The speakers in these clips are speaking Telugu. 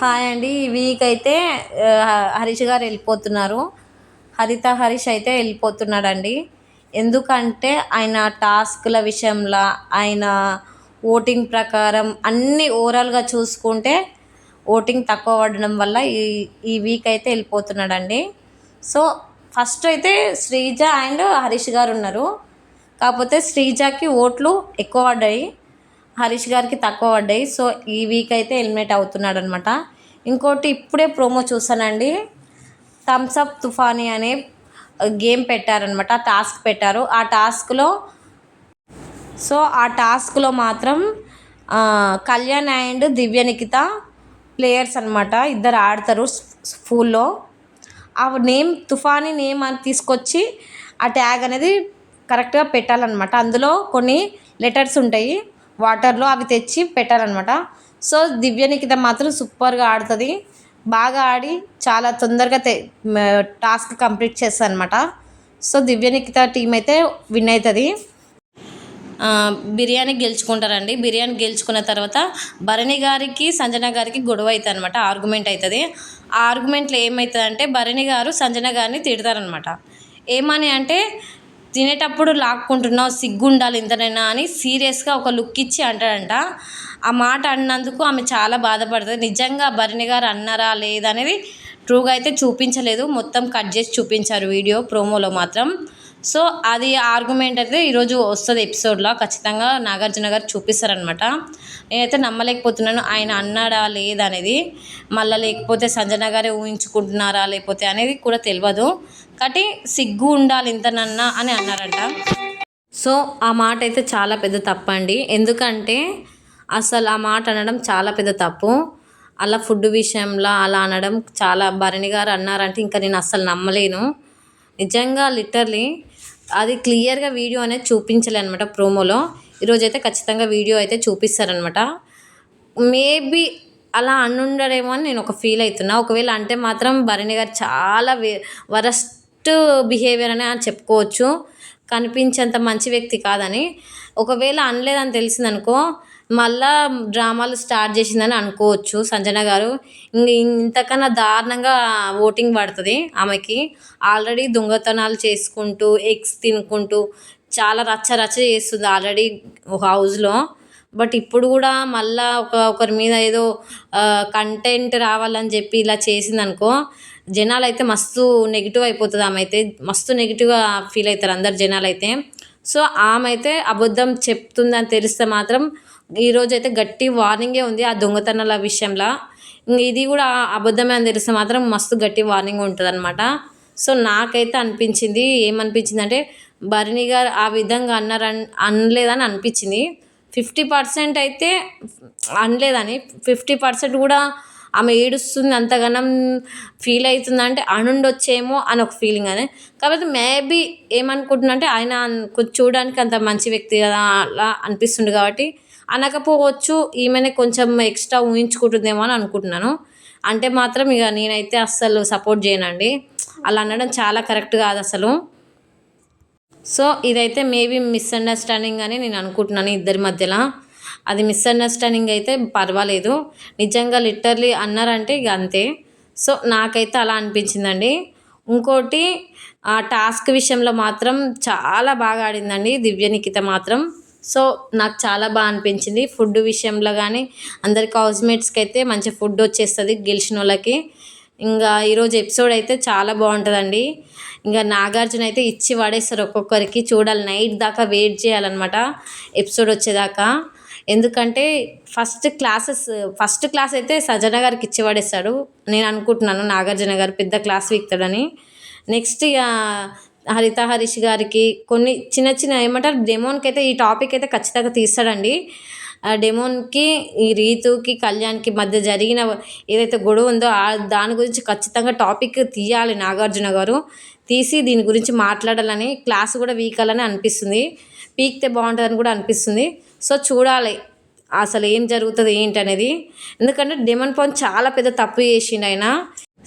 హాయ్ అండి. ఈ వీక్ అయితే హరీష్ గారు వెళ్ళిపోతున్నారు. హరిత హరీష్ అయితే వెళ్ళిపోతున్నాడండి. ఎందుకంటే ఆయన టాస్క్ల విషయంలో ఆయన ఓటింగ్ ప్రకారం అన్ని ఓవరాల్గా చూసుకుంటే ఓటింగ్ తక్కువ పడడం వల్ల ఈ ఈ వీక్ అయితే వెళ్ళిపోతున్నాడండి. సో ఫస్ట్ అయితే శ్రీజ అండ్ హరీష్ గారు ఉన్నారు. కాకపోతే శ్రీజకి ఓట్లు ఎక్కువ పడ్డాయి. హరీష్ గారికి తక్కువ పడ్డాయి. సో ఈ వీక్ అయితే ఎలిమినేట్ అవుతున్నాడు అనమాట ఇంకోటి ఇప్పుడే ప్రోమో చూసానండి థమ్స్ అప్ తుఫానీ అనే గేమ్ పెట్టారనమాట టాస్క్ పెట్టారు. ఆ టాస్క్లో సో ఆ టాస్క్లో మాత్రం కళ్యాణ్ అండ్ దివ్య నిఖిత ప్లేయర్స్ అనమాట ఇద్దరు ఆడతారు స్కూల్లో ఆ నేమ్ తుఫానీ నేమ్ అని తీసుకొచ్చి ఆ ట్యాగ్ అనేది కరెక్ట్గా పెట్టాలన్నమాట. అందులో కొన్ని లెటర్స్ ఉంటాయి. వాటర్లో అవి తెచ్చి పెట్టాలన్నమాట సో దివ్య నిఖిత మాత్రం సూపర్గా ఆడుతుంది. బాగా ఆడి చాలా తొందరగా తె టాస్క్ కంప్లీట్ చేస్తుంది అనమాట సో దివ్య నిఖిత టీం అయితే విన్ అవుతుంది బిర్యానీ గెలుచుకుంటారండి. బిర్యానీ గెలుచుకున్న తర్వాత భరణి గారికి సంజన గారికి గొడవ అవుతుంది అనమాట ఆర్గ్యుమెంట్ అవుతుంది ఆ ఆర్గ్యుమెంట్లో ఏమవుతుందంటే భరణి గారు సంజన గారిని తిడతారనమాట. ఏమని అంటే తినేటప్పుడు లాక్కుంటున్నావు సిగ్గుండాలి ఇంతనైనా అని సీరియస్గా ఒక లుక్ ఇచ్చి అంటాడంట. ఆ మాట అన్నందుకు ఆమె చాలా బాధపడుతుంది. నిజంగా భరణి గారు అన్నారా లేదా అనేది ట్రూగా అయితే చూపించలేదు. మొత్తం కట్ చేసి చూపించారు వీడియో ప్రోమోలో మాత్రం. సో అది ఆర్గ్యుమెంట్ అయితే ఈరోజు వస్తుంది ఎపిసోడ్లో ఖచ్చితంగా నాగార్జున గారు చూపిస్తారనమాట నేనైతే నమ్మలేకపోతున్నాను ఆయన అన్నాడా లేదా అనేది. మళ్ళీ లేకపోతే సంజన గారే ఊహించుకుంటున్నారా లేకపోతే అనేది కూడా తెలియదు కాబట్టి సిగ్గు ఉండాలి ఇంతనన్నా అని అన్నారంట. సో ఆ మాట అయితే చాలా పెద్ద తప్పు అండి ఎందుకంటే అసలు ఆ మాట అనడం చాలా పెద్ద తప్పు. అలా ఫుడ్ విషయంలో అలా అనడం చాలా భరణి గారు అన్నారంటే ఇంకా నేను అస్సలు నమ్మలేను. నిజంగా లిటర్లీ అది క్లియర్గా వీడియో అనేది చూపించలే అనమాట ప్రోమోలో. ఈరోజు అయితే ఖచ్చితంగా వీడియో అయితే చూపిస్తారనమాట మేబీ అలా అనుండడేమో అని నేను ఒక ఫీల్ అవుతున్నా ఒకవేళ అంటే మాత్రం భరణి గారు చాలా వరస్ట్ బిహేవియర్ అని చెప్పుకోవచ్చు. కనిపించేంత మంచి వ్యక్తి కాదని. ఒకవేళ అనలేదని తెలిసిందనుకో మళ్ళా డ్రామాలు స్టార్ట్ చేసిందని అనుకోవచ్చు. సంజన గారు ఇంతకన్నా దారుణంగా ఓటింగ్ పడుతుంది ఆమెకి. ఆల్రెడీ దొంగతనాలు చేసుకుంటూ ఎగ్స్ తినుకుంటూ చాలా రచ్చ రచ్చ చేస్తుంది ఆల్రెడీ ఒక హౌస్లో బట్ ఇప్పుడు కూడా మళ్ళా ఒక ఒకరి మీద ఏదో కంటెంట్ రావాలని చెప్పి ఇలా చేసిందనుకో జనాలు అయితే మస్తు నెగిటివ్ అయిపోతుంది ఆమె అయితే. మస్తు నెగిటివ్గా ఫీల్ అవుతారు అందరు జనాలు అయితే సో ఆమె అయితే అబద్ధం చెప్తుందని తెలిస్తే మాత్రం ఈరోజు అయితే గట్టి వార్నింగే ఉంది ఆ దొంగతనాల విషయంలో. ఇది కూడా అబద్ధమే అని తెలిస్తే మాత్రం మస్తు గట్టి వార్నింగ్ ఉంటుంది అనమాట సో నాకైతే అనిపించింది ఏమనిపించింది అంటే భరణి గారు ఆ విధంగా అన్నారని అనలేదని అనిపించింది. ఫిఫ్టీ పర్సెంట్ అయితే అనలేదని ఫిఫ్టీ పర్సెంట్ కూడా ఆమె ఏడుస్తుంది అంతగానం ఫీల్ అవుతుంది అంటే అనుండొచ్చేమో అని ఒక ఫీలింగ్ అని. కాబట్టి మేబీ ఏమనుకుంటున్నా అంటే ఆయన చూడడానికి అంత మంచి వ్యక్తి కదా అలా అనిపిస్తుంది కాబట్టి అనకపోవచ్చు ఈమెనే కొంచెం ఎక్స్ట్రా ఊహించుకుంటుందేమో అని అనుకుంటున్నాను. అంటే మాత్రం ఇక నేనైతే అస్సలు సపోర్ట్ చేయనండి. అలా అనడం చాలా కరెక్ట్ కాదు అసలు. సో ఇదైతే మేబీ మిస్అండర్స్టాండింగ్ అని నేను అనుకుంటున్నాను ఇద్దరి మధ్యలో. అది మిస్అండర్స్టాండింగ్ అయితే పర్వాలేదు. నిజంగా లిటర్లీ అన్నారంటే ఇక అంతే. సో నాకైతే అలా అనిపించిందండి. ఇంకోటి ఆ టాస్క్ విషయంలో మాత్రం చాలా బాగా ఆడిందండి దివ్య నిఖిత మాత్రం. సో నాకు చాలా బాగా అనిపించింది ఫుడ్ విషయంలో కానీ అందరికి హౌస్మేట్స్కి అయితే మంచి ఫుడ్ వచ్చేస్తుంది గెలిచిన వాళ్ళకి ఇంకా ఈరోజు ఎపిసోడ్ అయితే చాలా బాగుంటుందండి. ఇంకా నాగార్జున అయితే ఇచ్చి పడేస్తారు ఒక్కొక్కరికి చూడాలి నైట్ దాకా వెయిట్ చేయాలన్నమాట ఎపిసోడ్ వచ్చేదాకా. ఎందుకంటే ఫస్ట్ క్లాసెస్ ఫస్ట్ క్లాస్ అయితే సజన గారికి ఇచ్చి పడేస్తాడు నేను అనుకుంటున్నాను నాగార్జున గారు పెద్ద క్లాస్ వీక్తాడని. నెక్స్ట్ ఇక హరిత హరీష్ గారికి కొన్ని చిన్న చిన్న ఏమంటారు డెమోన్కి అయితే ఈ టాపిక్ అయితే ఖచ్చితంగా తీస్తాడండి. ఆ డెమోన్కి ఈ రీతుకి కళ్యాణ్కి మధ్య జరిగిన ఏదైతే గొడవ ఉందో ఆ దాని గురించి ఖచ్చితంగా టాపిక్ తీయాలి నాగార్జున గారు. తీసి దీని గురించి మాట్లాడాలని క్లాస్ కూడా వీకాలని అనిపిస్తుంది. పీక్తే బాగుంటుందని కూడా అనిపిస్తుంది. సో చూడాలి. అసలు ఏం జరుగుతుంది ఏంటి అనేది ఎందుకంటే డెమన్ పవన్ చాలా పెద్ద తప్పు చేసిండు ఆయన.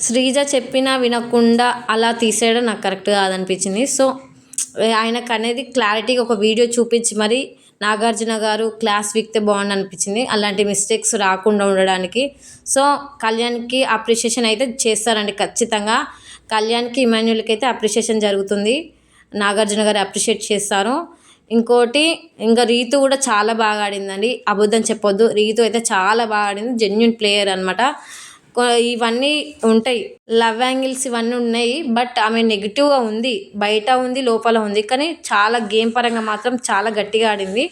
శ్రీజ చెప్పినా వినకుండా అలా తీసేయడం నాకు కరెక్ట్ కాదనిపించింది. సో ఆయనకు అనేది క్లారిటీగా ఒక వీడియో చూపించి మరి నాగార్జున గారు క్లాస్ వీక్తే బాగుండు అనిపించింది అలాంటి మిస్టేక్స్ రాకుండా ఉండడానికి. సో కళ్యాణ్కి అప్రిషియేషన్ అయితే చేస్తారండి ఖచ్చితంగా. కళ్యాణ్కి ఇమాన్యుల్కి అయితే అప్రిషియేషన్ జరుగుతుంది. నాగార్జున గారు అప్రిషియేట్ చేస్తారు. ఇంకోటి ఇంకా రీతు కూడా చాలా బాగా ఆడిందండి. అబద్ధం చెప్పొద్దు. రీతు అయితే చాలా బాగా ఆడింది. జెన్యున్ ప్లేయర్ అనమాట ఇవన్నీ ఉంటాయి. లవ్ యాంగిల్స్ ఇవన్నీ ఉన్నాయి. బట్ ఆమె నెగిటివ్గా ఉంది. బయట ఉంది లోపల ఉంది. కానీ చాలా గేమ్ పరంగా మాత్రం చాలా గట్టిగా ఆడింది.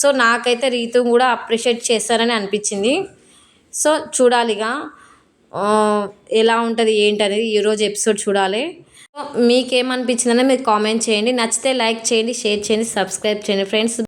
సో నాకైతే రీతు కూడా అప్రిషియేట్ చేస్తారని అనిపించింది. సో చూడాలిగా. ఎలా ఉంటుంది ఏంటి అనేది ఈరోజు ఎపిసోడ్ చూడాలి. మీకేమనిపించిందని మీరు కామెంట్ చేయండి. నచ్చితే లైక్ చేయండి షేర్ చేయండి సబ్స్క్రైబ్ చేయండి. ఫ్రెండ్స్